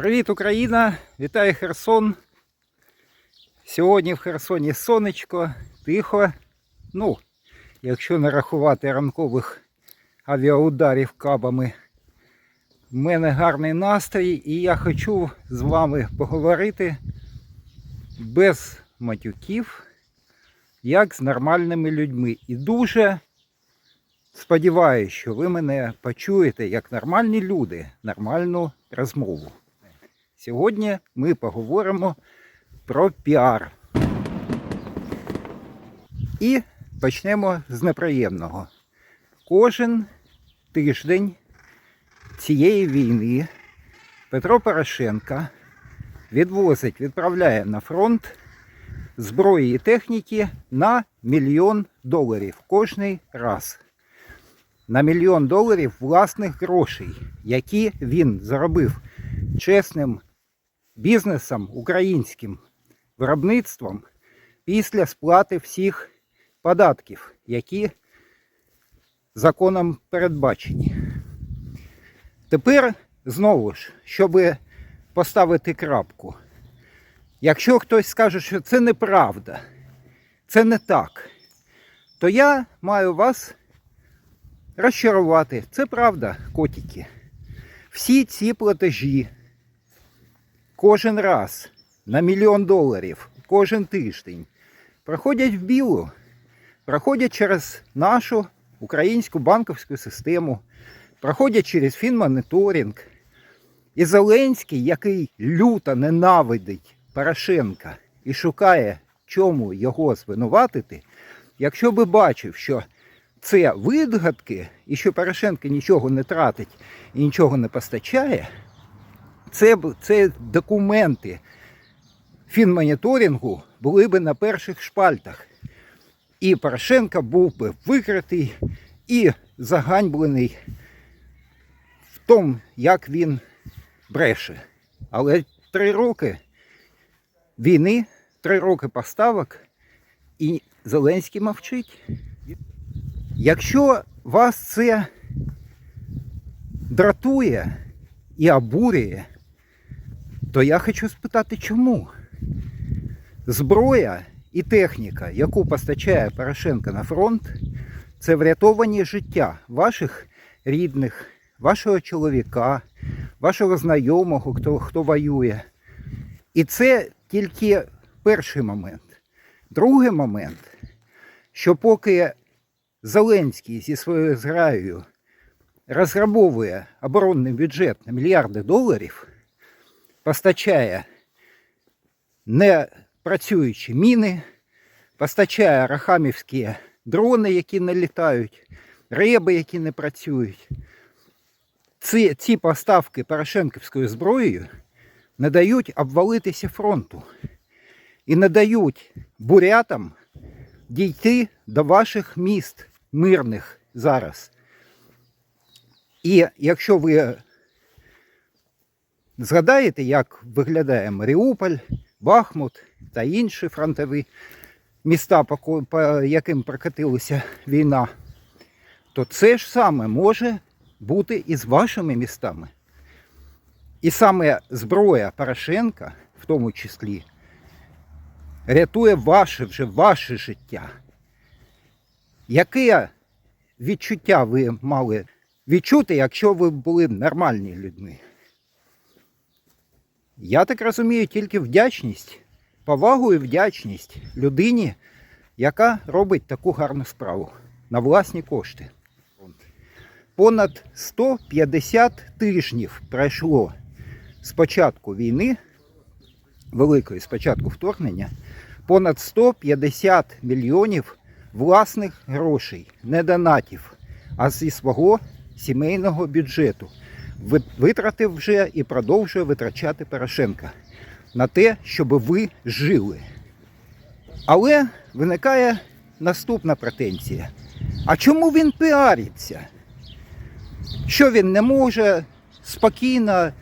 Привіт, Україна! Вітаю Херсон. Сьогодні в Херсоні сонечко, тихо. Ну, якщо не рахувати ранкових авіаударів кабами, в мене гарний настрій і я хочу з вами поговорити без матюків, як з нормальними людьми. І дуже сподіваюся, що ви мене почуєте як нормальні люди, нормальну розмову. Сьогодні ми поговоримо про піар. І почнемо з неприємного. Кожен тиждень цієї війни Петро Порошенко відвозить, відправляє на фронт зброї і техніки на мільйон доларів кожний раз. На мільйон доларів власних грошей, які він заробив чесним бізнесом українським виробництвом після сплати всіх податків, які законом передбачені. Тепер знову ж, щоб поставити крапку. Якщо хтось скаже, що це неправда, це не так, то я маю вас розчарувати. Це правда, котики. Всі ці платежі кожен раз на мільйон доларів, кожен тиждень проходять в білу, проходять через нашу українську банківську систему, проходять через фінмоніторинг. І Зеленський, який люто ненавидить Порошенка і шукає, чому його звинуватити, якщо би бачив, що це вигадки і що Порошенко нічого не тратить і нічого не постачає, це, це документи фінмоніторингу були б на перших шпальтах. І Порошенко був би викритий і заганьблений в тому, як він бреше. Але три роки війни, три роки поставок, і Зеленський мовчить. Якщо вас це дратує і обурює, то я хочу спитати, чому? Зброя і техніка, яку постачає Порошенко на фронт, це врятовані життя ваших рідних, вашого чоловіка, вашого знайомого, хто, хто воює. І це тільки перший момент. Другий момент, що поки Зеленський зі своєю зграєю розграбовує оборонний бюджет на мільярди доларів, постачає не працюючі міни, постачає рахамівські дрони, які не літають, реби, які не працюють. Ці, ці поставки Порошенківською зброєю не дають обвалитися фронту і не дають бурятам дійти до ваших міст мирних зараз. І якщо ви згадаєте, як виглядає Маріуполь, Бахмут та інші фронтові міста, по, яким прокатилася війна, то це ж саме може бути і з вашими містами. І саме зброя Порошенка, в тому числі, рятує ваше вже ваше життя. Яке відчуття ви мали відчути, якщо ви були нормальні людьми? Я так розумію, тільки вдячність, повагу і вдячність людині, яка робить таку гарну справу на власні кошти. Понад 150 тижнів пройшло з початку війни, великої з вторгнення, понад 150 мільйонів власних грошей, не донатів, а зі свого сімейного бюджету витратив вже і продовжує витрачати Порошенка на те, щоб ви жили. Але виникає наступна претензія. А чому він піариться? Що він не може спокійно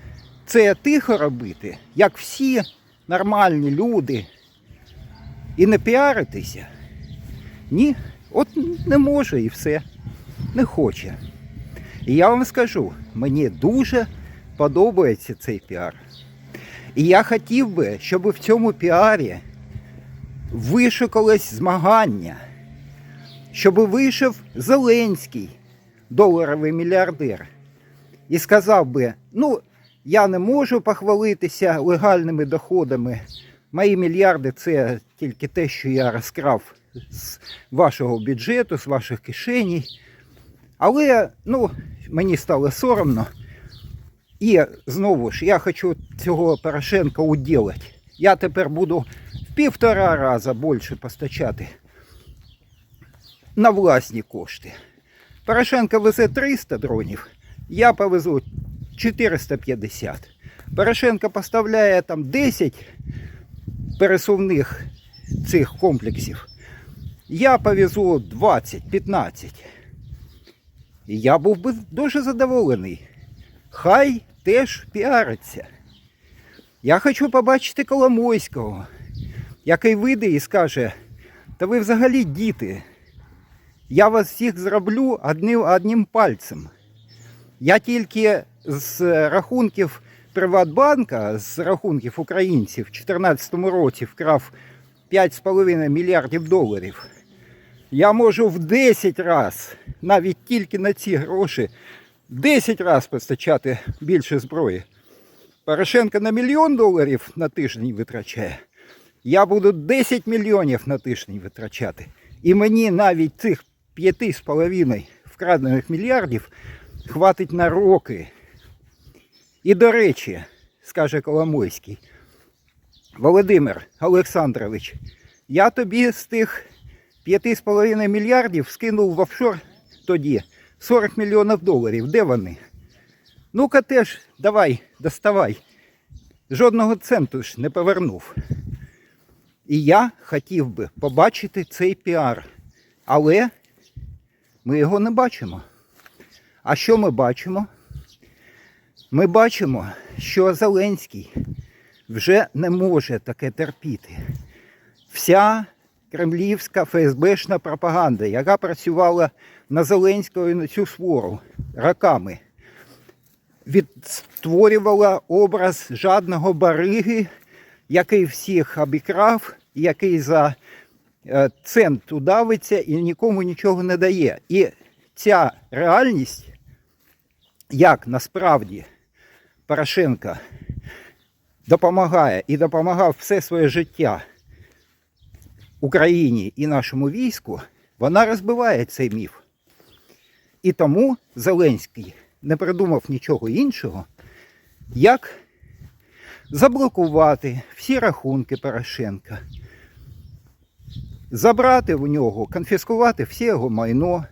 це тихо робити, як всі нормальні люди, і не піаритися? Ні, от не може і все. Не хоче. І я вам скажу, мені дуже подобається цей піар. І я хотів би, щоб в цьому піарі вишукалось змагання, щоб вийшов Зеленський, доларовий мільярдер, і сказав би: ну, я не можу похвалитися легальними доходами. Мої мільярди це тільки те, що я розкрав з вашого бюджету, з ваших кишеній. Але ну, мені стало соромно. І знову ж я хочу цього Порошенка уділити. Я тепер буду в півтора рази більше постачати на власні кошти. Порошенко везе 300 дронів, я повезу 450. Порошенко поставляє там 10 пересувних цих комплексів. Я повезу 20-15. Я був би дуже задоволений. Хай теж піариться. Я хочу побачити Коломойського, який вийде і скаже, та ви взагалі діти. Я вас всіх зроблю одним, одним пальцем. Я тільки з рахунків Приватбанка, з рахунків українців в 2014 році вкрав 5,5 мільярдів доларів. Я можу в 10 разів, навіть тільки на ці гроші, 10 разів постачати більше зброї. Порошенко на мільйон доларів на тиждень витрачає. Я буду 10 мільйонів на тиждень витрачати. І мені навіть цих 5,5 вкрадених мільярдів хватить на роки. І до речі, скаже Коломойський, Володимир Олександрович, я тобі з тих 5,5 мільярдів скинув в офшор тоді 40 мільйонів доларів. Де вони? Ну-ка теж, давай, доставай. Жодного центу ж не повернув. І я хотів би побачити цей піар. Але ми його не бачимо. А що ми бачимо? Ми бачимо, що Зеленський вже не може таке терпіти. Вся кремлівська ФСБшна пропаганда, яка працювала на Зеленського і на цю свору роками, відтворювала образ жадного бариги, який всіх обікрав, який за е, цент удавиться і нікому нічого не дає. І ця реальність, як насправді Порошенко допомагає і допомагав все своє життя Україні і нашому війську, вона розбиває цей міф. І тому Зеленський не придумав нічого іншого, як заблокувати всі рахунки Порошенка, забрати в нього, конфіскувати все його майно,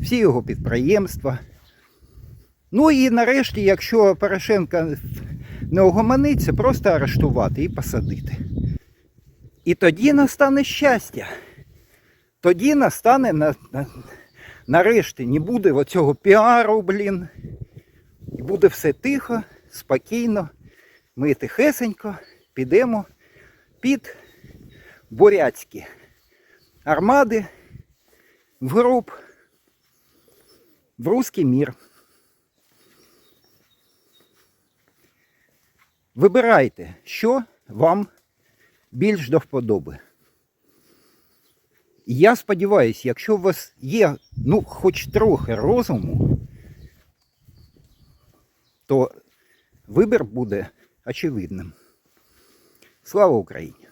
всі його підприємства. Ну і нарешті, якщо Порошенка не огомониться, просто арештувати і посадити. І тоді настане щастя. Тоді настане на, на, нарешті не буде оцього піару, блін. І буде все тихо, спокійно. Ми тихесенько підемо під бурятські армади в гроб, в русський мір. Вибирайте, що вам більш до вподоби. Я сподіваюся, якщо у вас є ну, хоч трохи розуму, то вибір буде очевидним. Слава Україні!